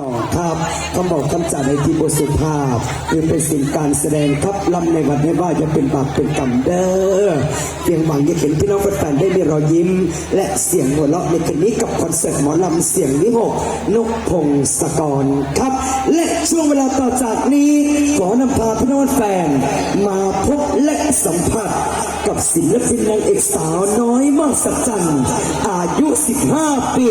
ต่อครับคำบอกคำจ่าในที่บทสุภาพคือเป็นสิ่งการแสดงครับลำในวันให้ว่าจะเป็นบาปเป็นกรรมเด้อเพียงหวังจะเห็นพี่น้องแฟนๆได้มีรอยยิ้ม และเสียงหัวเราะในคืนนี้กับคอนเสิร์ตหมอลำเสียงวิหกนกพงศกรครับ และช่วงเวลาต่อจากนี้ขอนำพาพี่น้องแฟนมาพบและสัมผัส กับศิลปินนางเอกสาวน้อยมากสัจจันอายุ 15 ปี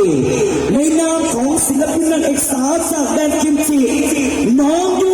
ในนามของศิลปินนางเอกสาวจากแดนกิมจิน้องยู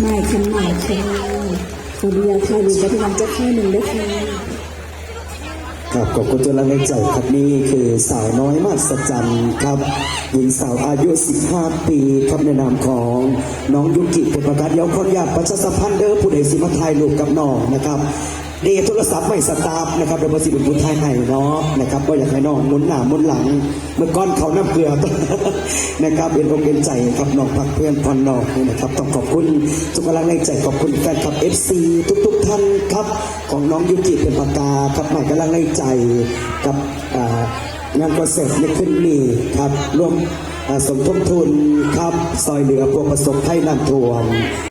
ไม่ฉันหม่อยค่ะขอดียาค่ะหรือจัพยายจะแค่หนึ่งได้วค่ะครับขอบคุณทุกท่านในใจครับนี่คือสาวน้อยมาสจันครับหญิงสาวอายุ 15 ปีครับในนามของน้องยุกิเป็นประกาศเยาวคนยากประชาสัมพันธ์เด้อผู้ใดสิมาไทยลูกกับน้องนะครับ เดโทรศัพท์ไม่สตาร์ทนะครับเดี๋ยวบสิเป็นผู้ถ่ายให้เนาะนะครับก็อยากให้น้องมุนหน้ามุนหลัง เมื่อก้อนเขาน้ำเกลือนะครับเป็นอกเป็นใจครับน้องพักเพื่อนพรนอกนี่นะครับต้องขอบคุณทุกกำลังในใจขอบคุณแฟนคลับ FC ทุก ๆ ท่านครับของน้องยุกิเป็นปากกาครับหมายกำลังในใจกับอ่างานคอนเสิร์ตในขึ้นนี้ครับร่วมสมทบทุนครับซอยเหลือพวกประสบภัยน้ำท่วม